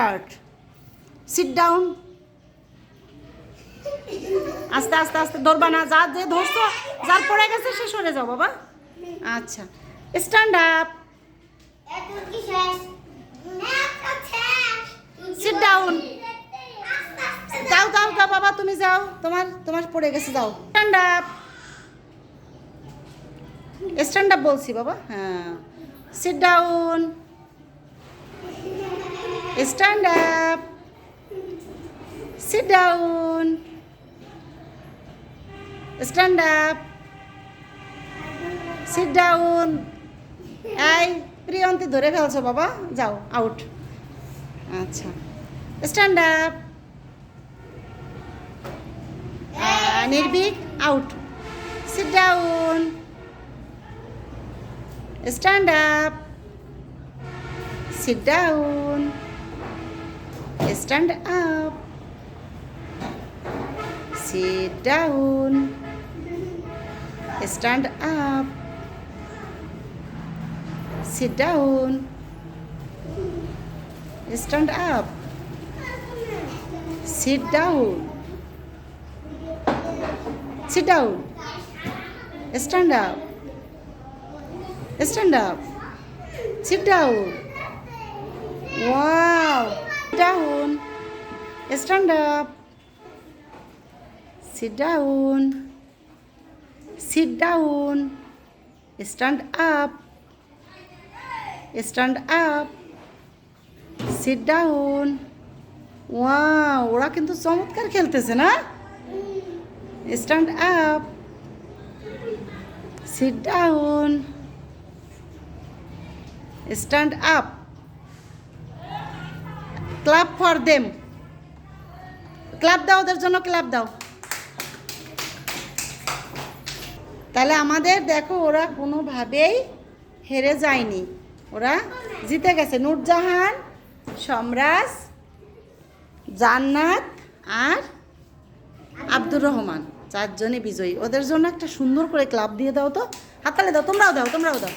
Start sit down আস্তে আস্তে আস্তে ধরবা না, যা যে ধরছো, যার পড়ে গেছে সে সরে যাও, বাবা। আচ্ছা স্ট্যান্ড আপ সিট ডাউন যাও যাও যাও, বাবা, তুমি যাও, তোমার তোমার পড়ে গেছে, যাও। স্ট্যান্ড আপ স্ট্যান্ড আপ বলছি, বাবা হ্যাঁ। Sit down stand up sit down stand up sit down এই প্রিয়ন্তি ধরে ফেলছো বাবা। যাও আউট আচ্ছা। Stand up Nirbhik out sit down stand up sit down Stand up. Sit down. Stand up. Sit down. Stand up. Sit down. Sit down. Stand up. Stand up. Sit down. Wow. Down stand up sit down sit down stand up stand up sit down wow ওরা কিন্তু চমৎকার খেলতেছে না stand up sit down stand up clap for them clap দাও ওদের জন্য club দাও। তাহলে আমাদের, দেখো, ওরা কোনোভাবেই হেরে যায়নি। ওরা জিতে গেছে। নূরজাহান, সম্রাজ, জান্নাত আর আব্দুর রহমান। চারজনই বিজয়ী। ওদের জন্য একটা সুন্দর করে ক্লাব দিয়ে দাও তো। হাততালি দাও, তোমরাও দাও তোমরাও দাও।